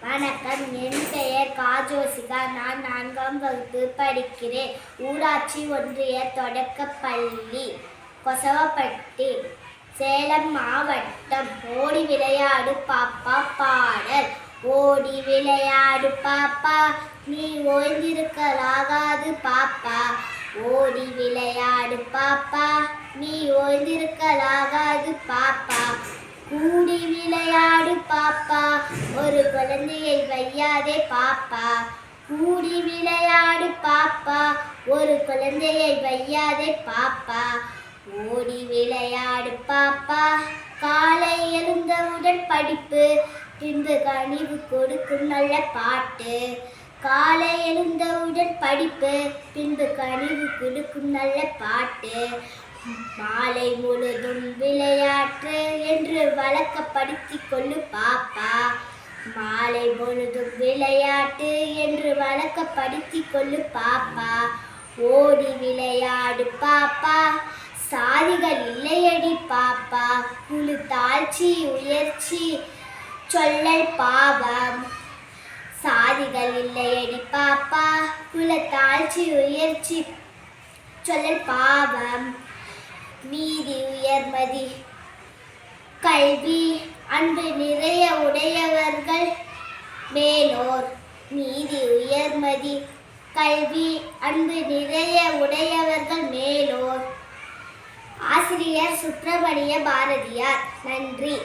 வணக்கம். என் பெயர் காஜோசிகா. நான் நான்காம் வகுப்பு படிக்கிறேன். ஊராட்சி ஒன்றிய தொடக்கப் பள்ளி கொசவப்பட்டி சேலம் மாவட்டம். ஓடி விளையாடு பாப்பா பாடல். ஓடி விளையாடு பாப்பா. நீ ஓய்ந்திருக்கலாகாது பாப்பா. ஓடி விளையாடு பாப்பா. நீ ஓய்ந்திருக்கலாகாது பாப்பா. கூடி விளையாடு பாப்பா ஒரு குழந்தையை வையாதே பாப்பா. கூடி விளையாடு பாப்பா ஒரு குழந்தையை வையாதே பாப்பா. ஓடி விளையாடு பாப்பா காலை எழுந்தவுடன் படிப்பு பின்பு கனிவு கொடுக்கும் நல்ல பாட்டு. காலை எழுந்தவுடன் படிப்பு பின்பு கனிவு கொடுக்கும் நல்ல பாட்டு. மாலை முழுதும் விளையாட்டு என்று வழக்கப்படுத்திக் கொள்ளு பாப்பா. மாலை முழுதும் விளையாட்டு என்று வழக்கப்படுத்திக் கொள்ளு பாப்பா. ஓடி விளையாடு பாப்பா. சாதிகள் இல்லையடி பாப்பா. குழு தாழ்ச்சி உயர்ச்சி சொல்லல் பாவம். சாதிகள் இல்லையடி பாப்பா. குல தாழ்ச்சி உயர்ச்சி சொல்லல் பாவம். உயர்மதி. கல்வி அன்பு நிறைய உடையவர்கள் மேலோர். நீதி உயர்மதி. கல்வி அன்பு நிறைய உடையவர்கள் மேலோர். ஆசிரியர் சுப்பிரமணிய பாரதியார். நன்றி.